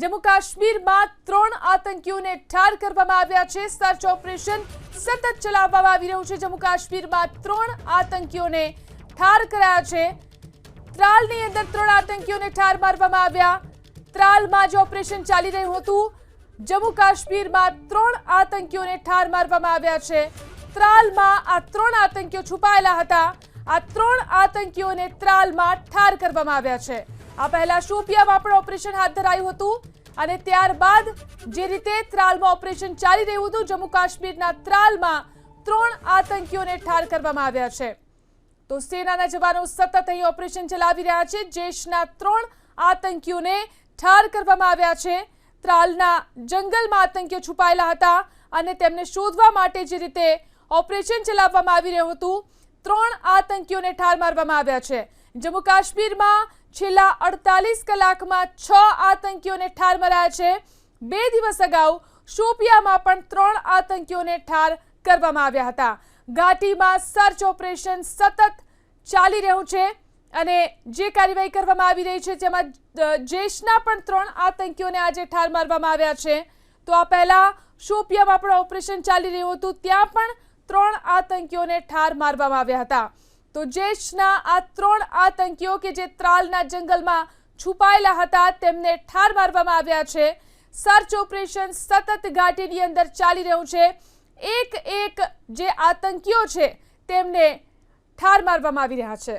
જમ્મુ કાશ્મીરમાં ત્રણ આતંકીઓને ઠાર કરવામાં આવ્યા છે. સર્ચ ઓપરેશન સતત ચલાવવામાં આવી રહ્યું છે. જમ્મુ કાશ્મીરમાં ત્રણ આતંકીઓને ઠાર કરાયા છે. ત્રાલની અંદર ત્રણ આતંકીઓને ઠાર મારવામાં આવ્યા. ત્રાલમાં જે ઓપરેશન ચાલી રહ્યું હતું જમ્મુ કાશ્મીરમાં ત્રણ આતંકીઓને ઠાર મારવામાં આવ્યા છે. ત્રાલમાં આ ત્રણ આતંકીઓ છુપાયેલા હતા. આ ત્રણ આતંકીઓને ત્રાલમાં ઠાર કરવામાં આવ્યા છે. આ પહેલા શોપિયામાં પણ ઓપરેશન હાથ ધરાયું હતું અને ત્યારબાદ જે રીતે ત્રાલમાં ઓપરેશન ચાલી રહ્યું હતું, જમ્મુ કાશ્મીરના ત્રાલમાં ત્રણ આતંકીઓને ઠાર કરવામાં આવ્યા છે. તો સેનાના જવાનો સતત અહીં ઓપરેશન ચલાવી રહ્યા છે. જેશના ત્રણ આતંકીઓને ઠાર કરવામાં આવ્યા છે. ત્રાલના જંગલમાં આતંકીઓ છુપાયેલા હતા અને તેમને શોધવા માટે જે રીતે ઓપરેશન ચલાવવામાં આવી રહ્યું હતું, ત્રણ આતંકીઓને ઠાર મારવામાં આવ્યા છે. જમ્મુ કાશ્મીરમાં છેલ્લા અડતાલીસ કલાકમાં છ આતંકીઓને ઠાર મરાયા છે. બે દિવસ અગાઉ શોપિયામાં પણ ત્રણ આતંકીઓને ઠાર કરવામાં આવ્યા હતા. ઘાટીમાં સર્ચ ઓપરેશન સતત ચાલી રહ્યું છે અને જે કાર્યવાહી કરવામાં આવી રહી છે જેમાં જૈશના પણ ત્રણ આતંકીઓને આજે ઠાર મારવામાં આવ્યા છે. તો આ પહેલાં શોપિયામાં પણ ઓપરેશન ચાલી રહ્યું હતું, ત્યાં પણ ત્રણ આતંકીઓને ઠાર મારવામાં આવ્યા હતા. તો જેશના આ ત્રણ આતંકીઓ કે જે ત્રાલના જંગલમાં છુપાયેલા હતા, તેમને ઠાર મારવામાં આવ્યા છે. સર્ચ ઓપરેશન સતત ઘાટીની અંદર ચાલી રહ્યું છે. એક એક જે આતંકીઓ છે, તેમને ઠાર મારવામાં આવી રહ્યા છે.